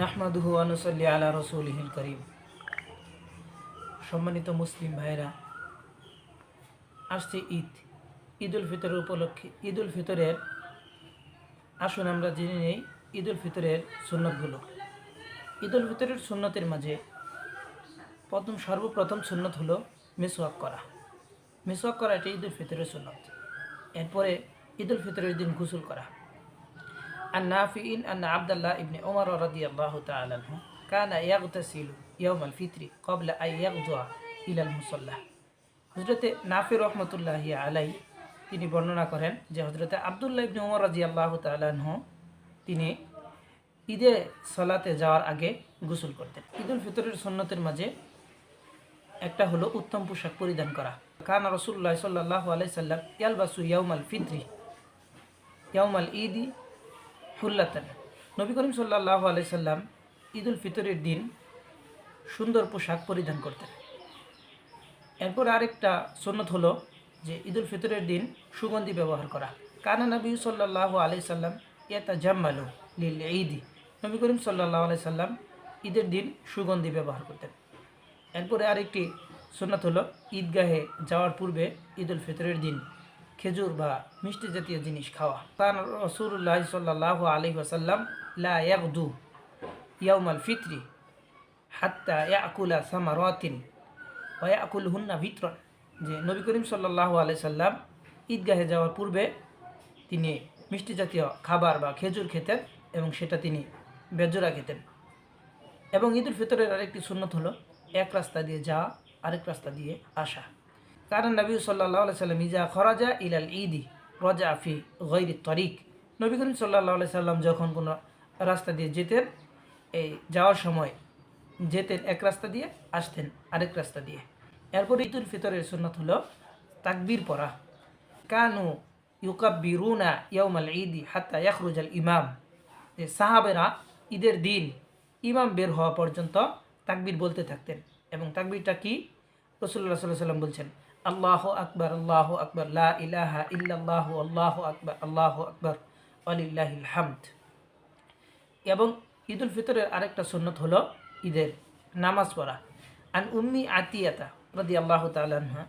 নাহমাদুহু আনুসল্লি আলা রসুলহিল করিম। সম্মানিত মুসলিম ভাইরা আসছে ঈদ। ঈদ উল ফিতরের উপলক্ষে ঈদ উল ফিতরের, আসুন আমরা জেনে নেই ঈদ উল ফিতরের সুন্নতগুলো। ঈদ উল ফিতরের সুন্নতের মাঝে প্রথম, সর্বপ্রথম সুন্নত হলো মিসওয়াক করা। মিসওয়াক করা এটি ঈদ উল ফিতরের সুন্নত। এরপরে ঈদ উল ফিতরের দিন গোসল করা। عن نافع أن عبد الله بن عمر رضي الله تعالى عنه كان يغتسل يوم الفطر قبل أن يغدو إلى المصلى হজরতে নাফি রহমতুল্লাহি আলাই তিনি বর্ণনা করেন যে হজরতে আবদুল্লাহ ইবনে উমর রাজি আল্লাহ তালাহ তিনি ঈদে সলাতে যাওয়ার আগে গোসল করতেন ঈদ উল ফিতরের সন্ন্যতের মাঝে একটা হলো উত্তম পোশাক পরিধান করা কানা রসুল্লাহ সাল্লাহ আলাইসাল্লাম ইয়ালবাসু ইয়াউমাল ফিত্রি ইয়াউমাল ঈদি হুল্লাতান নবী করিম সাল্লাহ আলাইসাল্লাম ঈদ উল ফিতরের দিন সুন্দর পোশাক পরিধান করতেন। এরপর আরেকটা সন্ন্যত হলো যে ঈদ উল ফিতরের দিন সুগন্ধি ব্যবহার করা। কানা নবী সাল্লাহ আলাইসাল্লাম ইয়াতা জাম্মালু লিল ঈদি। নবী করিম সাল্লাহ আলাইসাল্লাম ঈদের দিন সুগন্ধি ব্যবহার করতেন। এরপরে আরেকটি সুন্নত হলো ঈদগাহে যাওয়ার পূর্বে ঈদ উল ফিতরের দিন খেজুর বা মিষ্টি জাতীয় জিনিস খাওয়া। কান রসুল্লাহ সাল্লাহ আলী ওসাল্লাম লা ইয়াকদু ইয়াউমাল ফিতরি হাত্তা ইয়াকুলা সামারাতিন ওয়া ইয়াকুল হুন্না ভিতরন। যে নবী করিম সাল্লাহ আলাই সাল্লাম ঈদগাহে যাওয়ার পূর্বে তিনি মিষ্টি জাতীয় খাবার বা খেজুর খেতেন এবং সেটা তিনি বেজোরা খেতেন। এবং ঈদ উল ফিতরের আরেকটি সুন্নত হলো, এক রাস্তা দিয়ে যাওয়া, আরেক রাস্তা দিয়ে আসা। কারণ নবী সাল্লাহ সাল্লাম, ইজা খরাজা ইলাল ইদি রজা আফি গৈরি তরিক। নবী করিম সাল্লাহ সাল্লাম যখন কোনো রাস্তা দিয়ে যেতেন, এই যাওয়ার সময় যেতেন এক রাস্তা দিয়ে, আসতেন আরেক রাস্তা দিয়ে। এরপর ঈদ উল ফিতরের সুন্নত হলো তাকবীর পড়া। কানু ইউকাব্বিরুনা ইয়াউমাল ঈদি হাত্তা ইয়াখরুজাল ইমাম। সাহাবেরা ঈদের দিন ইমাম বের হওয়া পর্যন্ত তাকবির বলতে থাকতেন। এবং তাকবিরটা কি? রসুল্লাহ সাল্লাহ সাল্লাম বলছেন আল্লাহ আকবর আল্লাহ আকবর, লা ইলাহা ইল্লাল্লাহ, আল্লাহ আকবর আল্লাহ আকবর আলিল্লাহিল হামদ। এবং ঈদ উল ফিতরের আরেকটা সুন্নত হলো ঈদের নামাজ পড়া। আন উম্মি আতিয়াতা রদি আল্লাহ তালাহা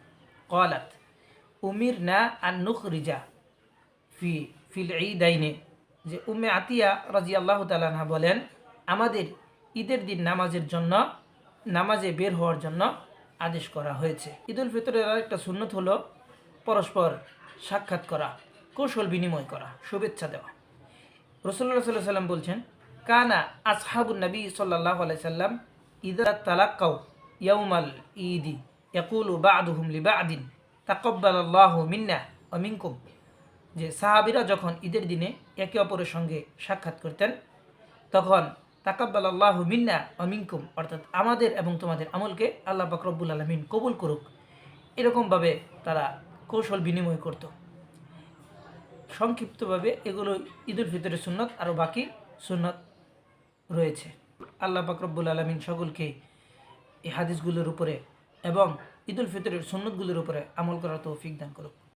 কলাত উমির না আন নুখ রিজা ফি, ফিল ঈদাইনে। যে উম্মে আতিয়া রাজি আল্লাহ তালাহা বলেন, আমাদের ঈদের দিন নামাজের জন্য, নামাজে বের হওয়ার জন্য আদেশ করা হয়েছে। ঈদ উল ফিতরের আরেকটা সুন্নত হলো পরস্পর সাক্ষাৎ করা, কৌশল বিনিময় করা, শুভেচ্ছা দেওয়া। রসুল্লাহ সাল্লাহ সাল্লাম বলছেন, কানা আসহাবুন নবী সাল্লাহ সাল্লাম ঈদা তালাক্কাউ ইয়াউমাল ঈদি ইয়াকুলু বাদুহুম লি বাদিন তাকব্বাল আল্লাহ মিন্না ও মিনকুম। যে সাহাবিরা যখন ঈদের দিনে একে অপরের সঙ্গে সাক্ষাৎ করতেন, তখন তাকাব্বাল আল্লাহ মিন্না অমিনকুম অর্থাৎ আমাদের এবং তোমাদের আমলকে আল্লাহ বাকরবুল আলমিন কবুল করুক। এরকমভাবে তারা কৌশল বিনিময় করত। সংক্ষিপ্তভাবে এগুলো ঈদুল ফিতরের সুন্নত আরও বাকি সুন্নত রয়েছে। আল্লাহ বাকরবুল আলমিন সকলকে এই হাদিসগুলোর উপরে এবং ঈদুল ফিতরের সুন্নতগুলোর উপরে আমল করার তৌফিক দান করুক।